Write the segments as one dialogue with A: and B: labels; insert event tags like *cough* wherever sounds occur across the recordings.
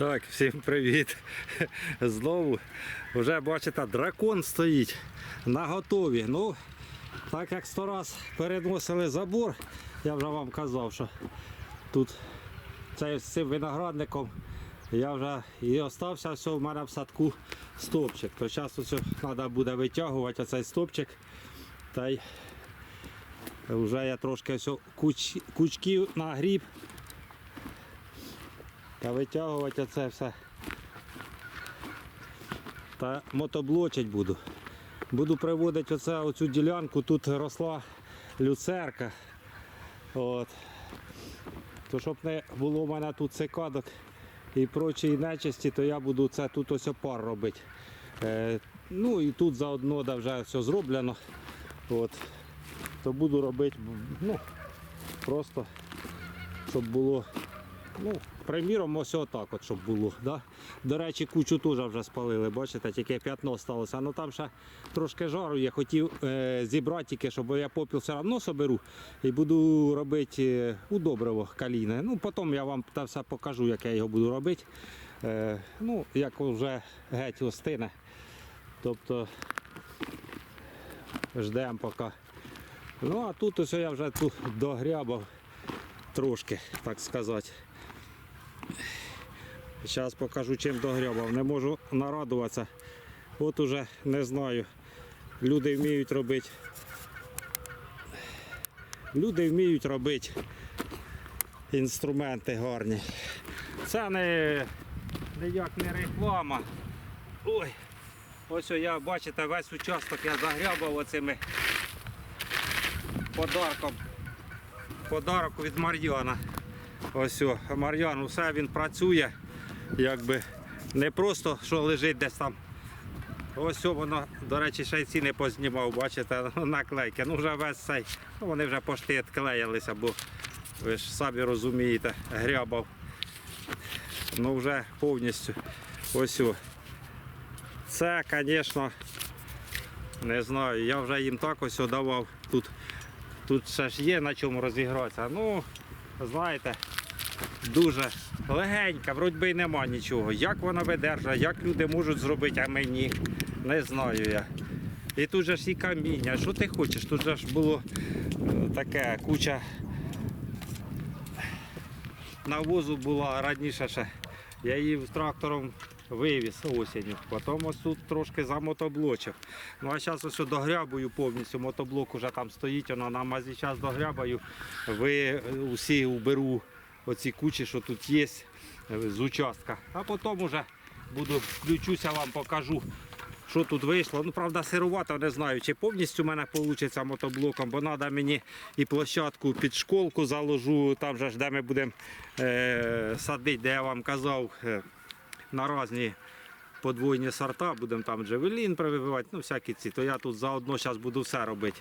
A: Так, всім привіт. Знову вже бачите, дракон стоїть на готові. Ну, так як сто раз переносили забор, я вже вам казав, що тут цей з цим виноградником я вже і остався все в мене в садку стопчик. То зараз ось треба буде витягувати цей стопчик. Та й вже я трошки ось куч, кучків нагріб. Та витягувати це все. Та мотоблочить буду. Буду приводити оце, оцю ділянку, тут росла люцерка. От. То щоб не було в мене тут цикадок і прочої нечисті, то я буду це тут ось опар робити. Е, ну і тут заодно да, вже все зроблено. От. То буду робити ну, просто, щоб було Ну, приміром, ось отак, от, щоб було. Да? До речі, кучу теж вже спалили, бачите, тільки п'ятно сталося. Ну там ще трошки жару є. Хотів е, зібрати тільки, щоб я попіл все одно соберу і буду робити е, удобриво калійне. Ну, потім я вам та все покажу, як я його буду робити. Е, ну, як вже геть остине. Тобто ждемо поки. Ну, а тут ось я вже тут догрябав трошки, так сказати. Зараз покажу чим догрябав. Не можу нарадуватися. От уже не знаю. Люди вміють робити. Люди вміють робити інструменти гарні. Це не ніяк не реклама. Ой. Ось я, бачите, весь участок я загрябав оцими подарком. Подарок від Мар'яна. Ось о, Мар'ян, усе він працює, якби не просто що лежить десь там. Ось о, воно, до речі, ще й ці не познімав, бачите, *laughs* наклейки. Ну вже весь цей, ну вони вже пошти відклеїлися, бо ви ж самі розумієте, грябав. Ну вже повністю. Ось о. Це, звісно, не знаю, я вже їм так ось давав. Тут, тут ще ж є на чому розігратися. Ну, знаєте, дуже легенька, вроді й нема нічого. Як вона видержає, як люди можуть зробити, а мені не знаю я. І тут же ж і каміння. Що ти хочеш? Тут же ж було е, таке куча навозу була раніше ще. Я її трактором вивіз осінню. Потім ось тут трошки замотоблочив. Ну а зараз ось догрябую повністю. Мотоблок уже там стоїть, воно на мазі час догрябаю. Ви усі уберу оці кучі, що тут є е, з участка. А потім уже буду включуся, вам покажу. Що тут вийшло? Ну, правда, сирувато, не знаю, чи повністю в мене вийде мотоблоком, бо треба мені і площадку під школку заложу, там же ж де ми будемо е, садити, де я вам казав, е, на різні подвойні сорта, будемо там джевелін прививати, ну всякі ці, то я тут заодно зараз буду все робити.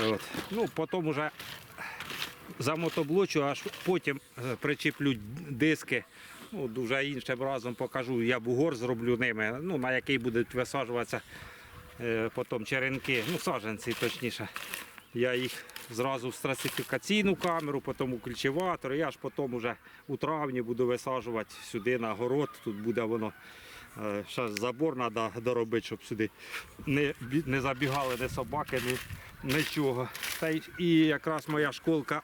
A: От. Ну, потім вже замотоблочу, аж потім е, причіплю диски. Ну, дуже іншим разом покажу, я бугор зроблю ними, ну, на який будуть висаджуватися е, потім черенки, ну саджанці точніше. Я їх зразу в страсифікаційну камеру, потім у кульчеватор. Я ж потім уже у травні буду висаджувати сюди на город. Тут буде воно. е, Ще забор треба доробити, щоб сюди не, не забігали ні собаки, ні нічого. Та й і якраз моя школка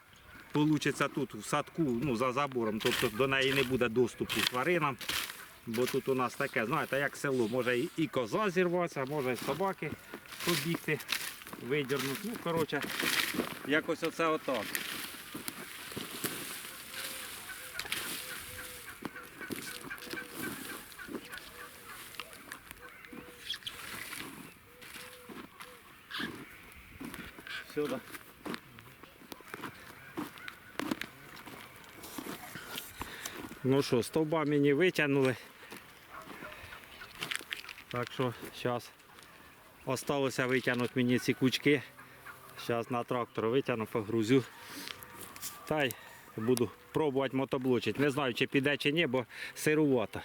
A: Получиться тут в садку, ну за забором, тобто до неї не буде доступу тваринам. Бо тут у нас таке, знаєте, як село, може і, коза зірватися, може і собаки побігти, видірнути. Ну, коротше, якось оце отак. Сюди. Ну що, стовба мені витягнули. Так що зараз осталося витягнути мені ці кучки. Зараз на трактор витягну, погрузю. Та й буду пробувати мотоблочити. Не знаю, чи піде, чи ні, бо сирувато.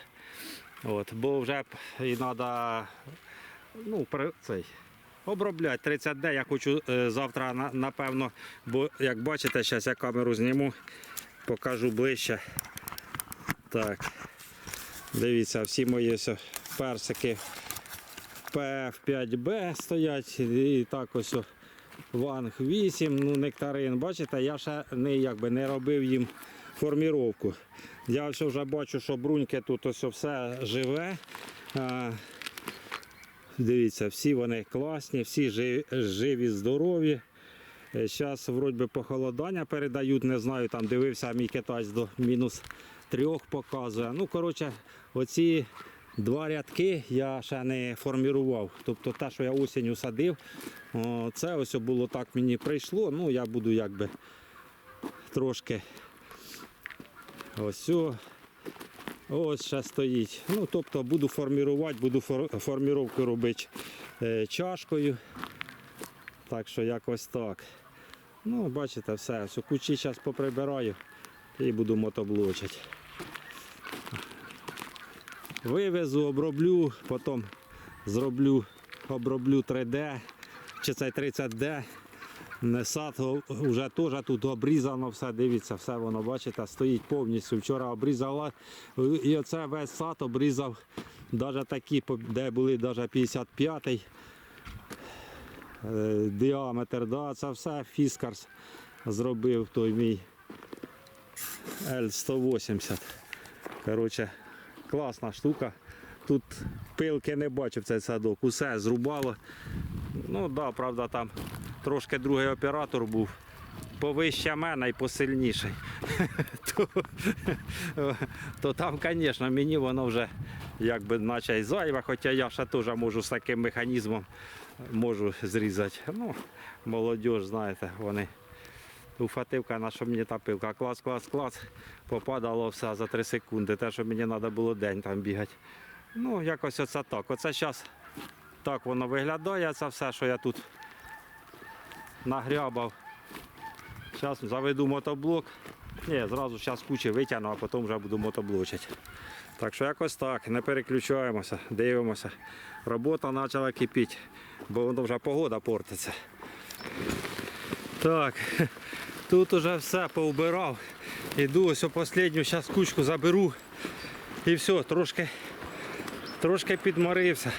A: От, бо вже і треба ну, цей, обробляти 30 днів. Я хочу е, завтра, напевно, бо як бачите, зараз я камеру зніму, покажу ближче. Так. Дивіться, всі мої персики PF5B стоять. І так ось Ванг 8, ну нектарин. Бачите, я ще не, якби, не робив їм форміровку. Я ось вже бачу, що бруньки тут ось все живе. А, Дивіться, всі вони класні, всі жи- живі, здорові. Зараз вроді би похолодання передають, не знаю, там дивився мій китайць до мінус трьох показує. Ну, коротше, оці два рядки я ще не формірував. Тобто те, що я осінню садив, це ось було так мені прийшло. Ну, я буду якби трошки ось. Ось ще стоїть. Ну, тобто буду формірувати, буду фор- форміровку робити е, чашкою. Так що якось так. Ну, бачите, все. Все, кучі зараз поприбираю і буду мотоблочити. Вивезу, оброблю, потім зроблю, оброблю 3D чи це 30D. Сад вже теж тут обрізано все, дивіться, все воно, бачите, стоїть повністю. Вчора обрізала. І оце весь сад обрізав, навіть такі, де були навіть 55-й е, діаметр, да, це все Фіскарс зробив той мій L180. Коротше, класна штука. Тут пилки не бачив цей садок, усе зрубало. Ну да, правда, там трошки другий оператор був. Повище мене і посильніший. *laughs* то, то там, звісно, мені воно вже якби наче й зайве, хоча я ще теж можу з таким механізмом можу зрізати. Ну, молодь, знаєте, вони. Уфативка, на що мені та пилка. Клас, клас, клас. Попадало все за 3 секунди. Те, що мені треба було день там бігати. Ну, якось оце так. Оце зараз так воно виглядає, це все, що я тут нагрябав. Зараз заведу мотоблок. Ні, зразу зараз кучі витягну, а потім вже буду мотоблочити. Так що якось так, не переключаємося, дивимося. Робота почала кипіти, бо воно вже погода портиться. Так, *laughs* тут уже все повбирав. Іду ось останню зараз кучку заберу. І все, трошки, трошки підморився.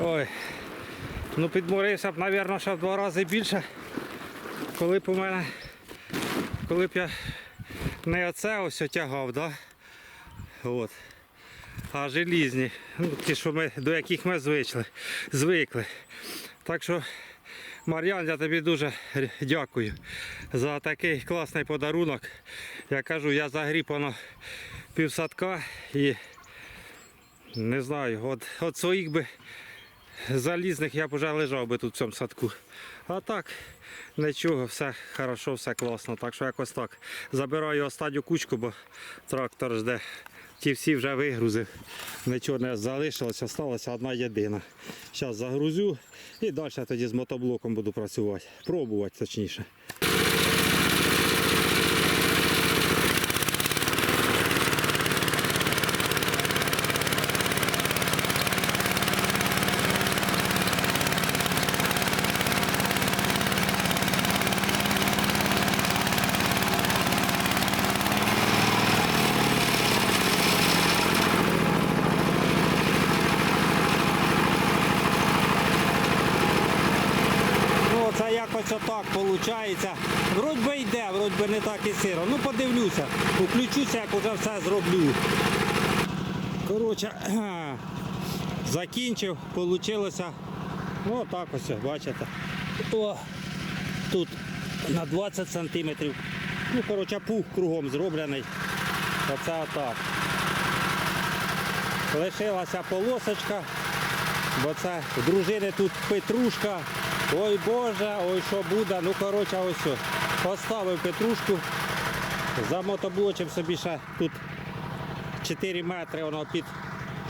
A: Ой. Ну підморився б, мабуть, ще в два рази більше. Коли б у мене, коли б я не оце ось тягав, да? От. а желізні, ну, ті, що ми, до яких ми звикли. звикли. Так що, Мар'ян, я тобі дуже дякую за такий класний подарунок. Я кажу, я загріб воно півсадка і не знаю, от, от своїх би залізних я б вже лежав би тут в цьому садку. А так, нічого, все хорошо, все класно. Так що якось так. Забираю останню кучку, бо трактор жде. Ті всі вже вигрузив. Нічого не залишилось, залишилася одна єдина. Зараз загрузю і далі тоді з мотоблоком буду працювати. Пробувати точніше. Ну, це якось отак виходить. Вроді би йде, вроді би не так і сиро. Ну подивлюся, включуся, як вже все зроблю. Коротше, *clears throat* закінчив, вийшло. Ну так ось, бачите. О, тут на 20 сантиметрів. Ну, коротше, пух кругом зроблений. Оце отак. Лишилася полосочка, бо це дружини тут петрушка. Ой Боже, ой що буде. Ну коротше ось. що. Поставив петрушку, замотоблочив собі ще тут 4 метри воно під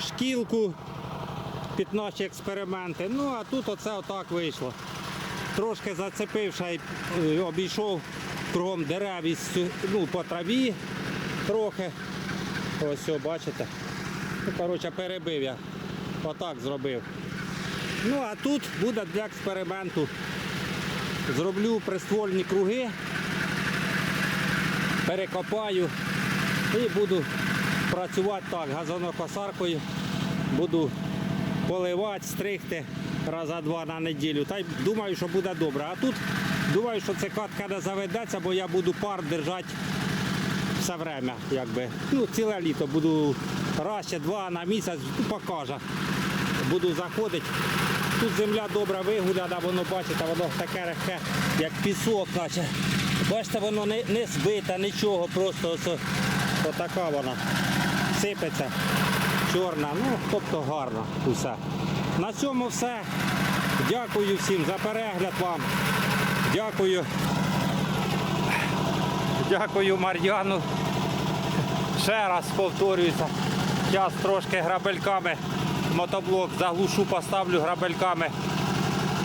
A: шкілку, під наші експерименти. Ну а тут оце отак вийшло. Трошки зацепив, ще обійшов кругом дерев із, ну, по траві трохи. Ось, все, бачите. Ну, коротше, перебив я. Отак зробив. Ну, а тут буде для експерименту. Зроблю приствольні круги, перекопаю і буду працювати так, газонокосаркою. Буду поливати, стригти раза два на неділю. Та й думаю, що буде добре. А тут думаю, що ця катка не заведеться, бо я буду пар держати все время, якби. Ну, ціле літо буду раз чи два на місяць, ну, покаже. Буду заходити. Тут земля добре вигуляна, воно бачите, воно таке рехе, як пісок, наче. Бачите, воно не, не збите, нічого, просто ось, отака вона сипеться, чорна, ну, тобто гарно усе. На цьому все. Дякую всім за перегляд вам. Дякую. Дякую Мар'яну. Ще раз повторююся. Зараз трошки грабельками мотоблок заглушу, поставлю грабельками.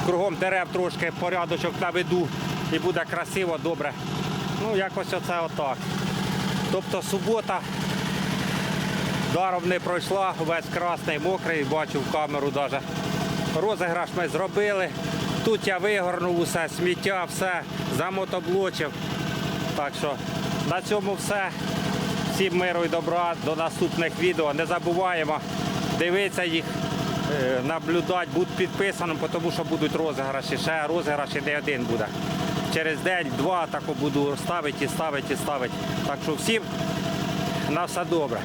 A: Кругом дерев трошки порядочок наведу і буде красиво, добре. Ну, якось оце отак. Тобто субота даром не пройшла, весь красний, мокрий, бачу в камеру навіть. Розіграш ми зробили. Тут я вигорнув усе, сміття, все, замотоблочив. Так що на цьому все. Всім миру і добра. До наступних відео. Не забуваємо дивитися їх, е, наблюдати, бути підписаним, тому що будуть розіграші. Ще розіграші не один буде. Через день-два тако буду ставити і ставити і ставити. Так що всім на все добре.